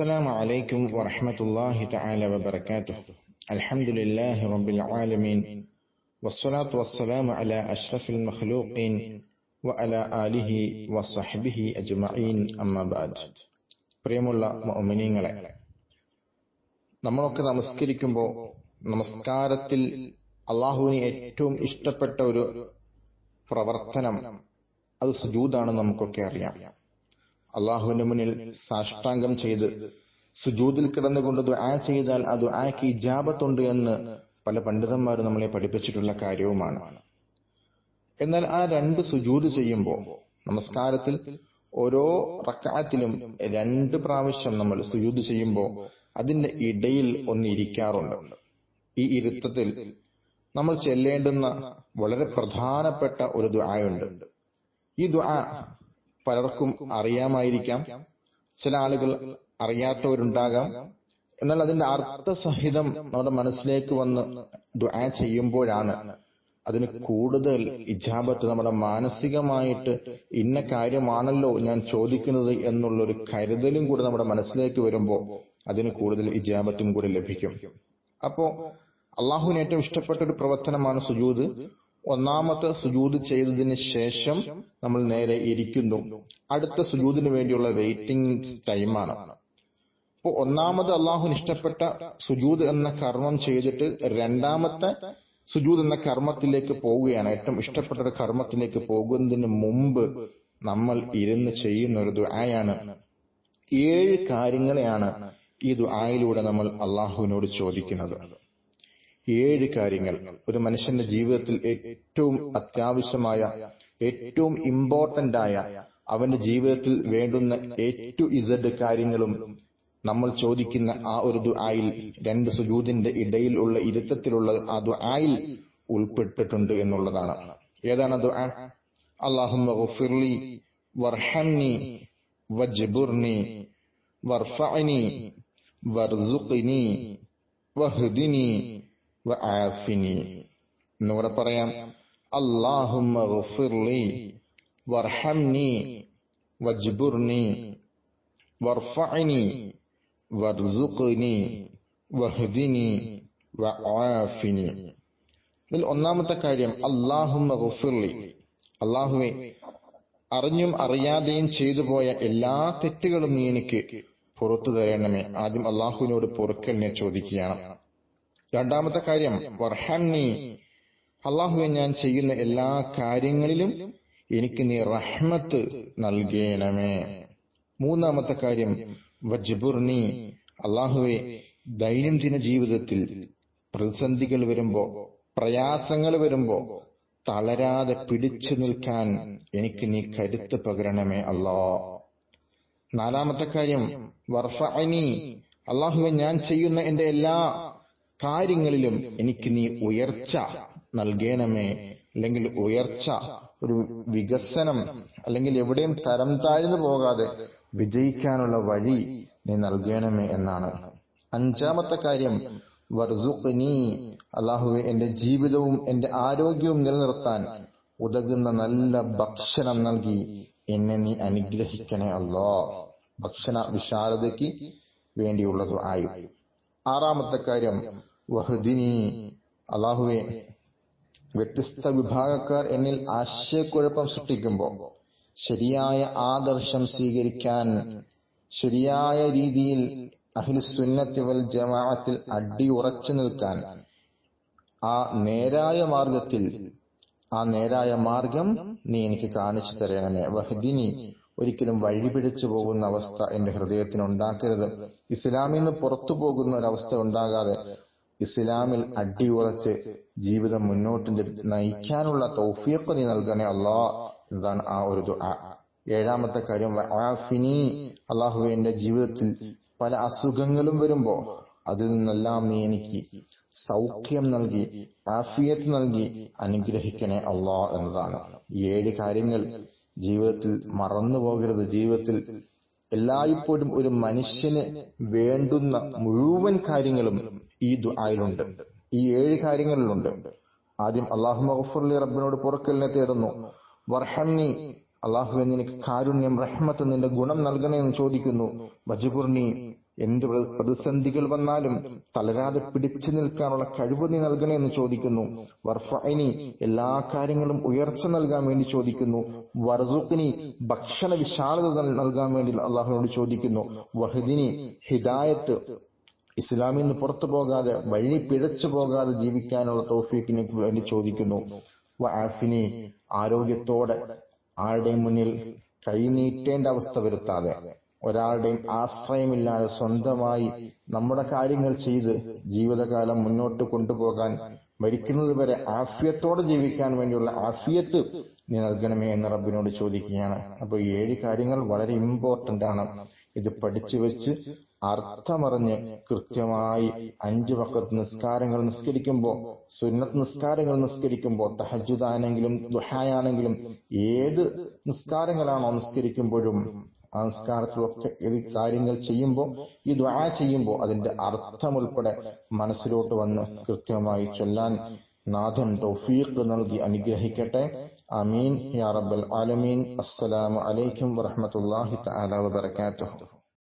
السلام عليكم ورحمة الله تعالى وبركاته الحمد لله رب العالمين والصلاة والسلام على أشرف المخلوقين وعلى آله وصحبه أجمعين أما بعد പ്രിയമുള്ള മൊമിനിയങ്ങളെ നമ്മളൊക്കെ നമസ്കരിക്കുമ്പോൾ നമസ്കാരത്തിൽ അള്ളാഹുവിന് ഏറ്റവും ഇഷ്ടപ്പെട്ട ഒരു പ്രവർത്തനം അത് സുജൂദാണ് നമുക്കൊക്കെ അറിയാം അള്ളാഹുവിന്റെ മുന്നിൽ സാഷ്ടാംഗം ചെയ്ത് സുജൂതിൽ കിടന്നുകൊണ്ട് ദുആ ചെയ്താൽ ആ ദുആക്ക് ഇജാബത്തുണ്ട് എന്ന് പല പണ്ഡിതന്മാരും നമ്മളെ പഠിപ്പിച്ചിട്ടുള്ള കാര്യവുമാണ്. എന്നാൽ ആ രണ്ട് സുജൂത് ചെയ്യുമ്പോൾ നമസ്കാരത്തിൽ ഓരോ റക്കാത്തിലും രണ്ട് പ്രാവശ്യം നമ്മൾ സുജൂത് ചെയ്യുമ്പോൾ അതിന്റെ ഇടയിൽ ഒന്ന് ഇരിക്കാറുണ്ട്. ഈ ഇരുത്തത്തിൽ നമ്മൾ ചെല്ലേണ്ടുന്ന വളരെ പ്രധാനപ്പെട്ട ഒരു ദുആയുണ്ട്. ഈ ദുആ പലർക്കും അറിയാമായിരിക്കാം. ചില ആളുകൾ അറിയാത്തവരുണ്ടാകാം. എന്നാൽ അതിന്റെ അർത്ഥസഹിതം നമ്മുടെ മനസ്സിലേക്ക് വന്ന് ദുആ ചെയ്യുമ്പോഴാണ് അതിന് കൂടുതൽ ഇജാബത്ത് നമ്മുടെ മാനസികമായിട്ട് ഇന്ന കാര്യമാണല്ലോ ഞാൻ ചോദിക്കുന്നത് എന്നുള്ളൊരു കരുതലും കൂടെ നമ്മുടെ മനസ്സിലേക്ക് വരുമ്പോൾ അതിന് കൂടുതൽ ഇജാബത്തും കൂടി ലഭിക്കും. അപ്പോ അള്ളാഹുവിന് ഏറ്റവും ഇഷ്ടപ്പെട്ട ഒരു പ്രവർത്തനമാണ് സുജൂദ്. ഒന്നാമത്തെ സുജൂദ് ചെയ്തതിന് ശേഷം നമ്മൾ നേരെ ഇരിക്കുന്നു. അടുത്ത സുജൂദിന് വേണ്ടിയുള്ള വെയിറ്റിംഗ് ടൈമാണ് അപ്പോൾ ഒന്നാമത് അള്ളാഹുന് ഇഷ്ടപ്പെട്ട സുജൂദ് എന്ന കർമ്മം ചെയ്തിട്ട് രണ്ടാമത്തെ സുജൂദ് എന്ന കർമ്മത്തിലേക്ക് പോവുകയാണ്. ഏറ്റവും ഇഷ്ടപ്പെട്ട ഒരു കർമ്മത്തിലേക്ക് പോകുന്നതിന് മുമ്പ് നമ്മൾ ഇരുന്ന് ചെയ്യുന്ന ഒരു ദുആയാണ്. ഏഴ് കാര്യങ്ങളെയാണ് ഈ ദുആയിലൂടെ നമ്മൾ അള്ളാഹുവിനോട് ചോദിക്കുന്നത്. ഏഴ് കാര്യങ്ങൾ. ഒരു മനുഷ്യന്റെ ജീവിതത്തിൽ ഏറ്റവും അത്യാവശ്യമായ ഏറ്റവും ഇമ്പോർട്ടന്റ് ആയ അവന്റെ ജീവിതത്തിൽ വേണ്ടുന്ന എ ടു ഇസഡ് കാര്യങ്ങളും നമ്മൾ ചോദിക്കുന്ന ആ ഒരു ദുആയിൽ രണ്ട് സുജൂദിന്റെ ഇടയിൽ ഉള്ള ഇരുത്തത്തിലുള്ള ആ ദുആയിൽ ഉൾപ്പെട്ടിട്ടുണ്ട് എന്നുള്ളതാണ്. ഏതാണ് ദുആ? അല്ലാഹുമ്മ ഗഫിർലി വർഹംനി വജ്ബുർനി വർഫഅനി വർസുഖ്നി വഹ്ദിനി വആഫിനി എന്നൂടെ പറയാം അല്ലാഹുമ്മ ഗഫിർലി വർഹംനി വജ്ബുർനി വർഫഅനി വർസുഖ്നി വഹ്ദിനി വആഫിനി. ഇതിൽ ഒന്നാമത്തെ കാര്യം അല്ലാഹുമ്മ ഗഫിർലി. അല്ലാഹുവേ അറിഞ്ഞും അറിയാതെയും ചെയ്തു പോയ എല്ലാ തെറ്റുകളും നീ എനിക്ക് പുറത്തു തരണമേ. ആദ്യം അള്ളാഹുവിനോട് പൊറുക്കലിനെ ചോദിക്കുകയാണ്. രണ്ടാമത്തെ കാര്യം വർഹണ്ണി അള്ളാഹുവെ ഞാൻ ചെയ്യുന്ന എല്ലാ കാര്യങ്ങളിലും എനിക്ക് നീ റഹ്മത്ത് നൽകേണമേ. മൂന്നാമത്തെ കാര്യം വജ്ബുർണി അള്ളാഹുവെ ദൈനംദിന ജീവിതത്തിൽ പ്രതിസന്ധികൾ വരുമ്പോ പ്രയാസങ്ങൾ വരുമ്പോ തളരാതെ പിടിച്ചു നിൽക്കാൻ എനിക്ക് നീ കരുത്ത് പകരണമേ അല്ലാ നാലാമത്തെ കാര്യം വർഫഅനി അള്ളാഹുവെ ഞാൻ ചെയ്യുന്ന എന്റെ എല്ലാ കാര്യങ്ങളിലും എനിക്ക് നീ ഉയർച്ച നൽകണമേ. അല്ലെങ്കിൽ ഉയർച്ച ഒരു വികസനം അല്ലെങ്കിൽ എവിടെയും തരം താഴ്ന്നു പോകാതെ വിജയിക്കാനുള്ള വഴി നീ നൽകണമേ എന്നാണ്. അഞ്ചാമത്തെ കാര്യം വർസുഖ്നി അള്ളാഹുവെ എന്റെ ജീവിതവും എന്റെ ആരോഗ്യവും നിലനിർത്താൻ ഉതകുന്ന നല്ല ഭക്ഷണം നൽകി എന്നെ നീ അനുഗ്രഹിക്കണേ അല്ലോ. ഭക്ഷണ വിശാലതയ്ക്ക് വേണ്ടിയുള്ളത് ആയി. ആറാമത്തെ കാര്യം വഹദിനി അള്ളാഹുവെ വ്യത്യസ്ത വിഭാഗക്കാർ എന്നിൽ ആശയക്കുഴപ്പം സൃഷ്ടിക്കുമ്പോൾ ശരിയായ ആദർശം സ്വീകരിക്കാൻ ശരിയായ രീതിയിൽ അഹിൽസുന്നത്തി വൽ അടി അടിയുറച്ചു നിൽക്കാൻ ആ നേരായ മാർഗത്തിൽ ആ നേരായ മാർഗം നീ എനിക്ക് കാണിച്ചു തരണമേ. വഹദിനി ഒരിക്കലും വഴിപിടിച്ചു പോകുന്ന അവസ്ഥ എന്റെ ഹൃദയത്തിന് ഉണ്ടാക്കരുത് ഇസ്ലാമിൽ നിന്ന് പുറത്തു പോകുന്ന ഒരവസ്ഥ ഉണ്ടാകാതെ ഇസ്ലാമിൽ അടിയുറച്ച് ജീവിതം മുന്നോട്ട് നയിക്കാനുള്ള തൗഫീഖ് നീ നൽകണേ അല്ലാ എന്നതാണ് ആ ഒരു ദുആ. ഏഴാമത്തെ കാര്യം ആഫിനി അള്ളാഹു എന്റെ ജീവിതത്തിൽ പല അസുഖങ്ങളും വരുമ്പോ അതിൽ നിന്നെല്ലാം നീ എനിക്ക് സൗഖ്യം നൽകി ആഫിയത്ത് നൽകി അനുഗ്രഹിക്കണേ അള്ളാ എന്നതാണ്. ഈ ഏഴ് കാര്യങ്ങൾ ജീവിതത്തിൽ മറന്നു പോകരുത്. ജീവിതത്തിൽ എല്ലായ്പ്പോഴും ഒരു മനുഷ്യന് വേണ്ടുന്ന മുഴുവൻ കാര്യങ്ങളും ഈ ദുആയിലുണ്ട്. ഈ ഏഴ് കാര്യങ്ങളിലുണ്ട്. ആദ്യം അള്ളാഹു മഹഫുർലി റബ്ബിനോട് പുറക്കലിനെ തേടുന്നു. വർഹന്നി അള്ളാഹുവെ നിനക്ക് കാരുണ്യം റഹ്മത്ത് നിന്റെ ഗുണം നൽകണേ എന്ന് ചോദിക്കുന്നു. വജുബുർണി എന്ത് പ്രതിസന്ധികൾ വന്നാലും തളരാതെ പിടിച്ചു നിൽക്കാനുള്ള കഴിവ് നീ നൽകണേ എന്ന് ചോദിക്കുന്നു. വർഫൈനി എല്ലാ കാര്യങ്ങളും ഉയർച്ച നൽകാൻ വേണ്ടി ചോദിക്കുന്നു. വർസുഖിനി ഭക്ഷണ വിശാലത നൽകാൻ വേണ്ടി അള്ളാഹുവിനോട് ചോദിക്കുന്നു. വഹദിനി ഹിദായത്ത് ഇസ്ലാമിൽ നിന്ന് പുറത്തു പോകാതെ വഴി പിഴച്ചു പോകാതെ ജീവിക്കാനുള്ള തോഫീക്കിനെ വേണ്ടി ചോദിക്കുന്നു. ആഫിനി ആരോഗ്യത്തോടെ ആരുടെയും മുന്നിൽ കൈനീട്ടേണ്ട അവസ്ഥ വരുത്താതെ ഒരാളുടെയും ആശ്രയമില്ലാതെ സ്വന്തമായി നമ്മുടെ കാര്യങ്ങൾ ചെയ്ത് ജീവിതകാലം മുന്നോട്ട് കൊണ്ടുപോകാൻ മരിക്കുന്നത് വരെ ആഫിയത്തോടെ ജീവിക്കാൻ വേണ്ടിയുള്ള ആഫിയത്ത് നീ നൽകണമേ എന്ന് റബ്ബിനോട് ചോദിക്കുകയാണ്. അപ്പൊ ഈ ഏഴ് കാര്യങ്ങൾ വളരെ ഇമ്പോർട്ടന്റ് ആണ്. ഇത് പഠിച്ചു വെച്ച് അർത്ഥമറിഞ്ഞ് കൃത്യമായി അഞ്ച് വക്കത്ത് നിസ്കാരങ്ങൾ നിസ്കരിക്കുമ്പോൾ സുന്നത്ത് നിസ്കാരങ്ങൾ നിസ്കരിക്കുമ്പോൾ തഹജുദാണെങ്കിലും ദുഹായാണെങ്കിലും ഏത് നിസ്കാരങ്ങളാണോ നിസ്കരിക്കുമ്പോഴും ആ നിസ്കാരത്തിലൊക്കെ ഈ കാര്യങ്ങൾ ചെയ്യുമ്പോൾ ഈ ദ്വാ ചെയ്യുമ്പോൾ അതിന്റെ അർത്ഥം ഉൾപ്പെടെ മനസ്സിലോട്ട് വന്ന് കൃത്യമായി ചൊല്ലാൻ നാഥൻ തൗഫീഖ് നൽകി അനുഗ്രഹിക്കട്ടെ. അമീൻ യാ റബ്ബൽ ആലമീൻ. അസ്സലാമു അലൈക്കും വറഹ്മത്തുള്ളാഹി തആല വബറകാതുഹു.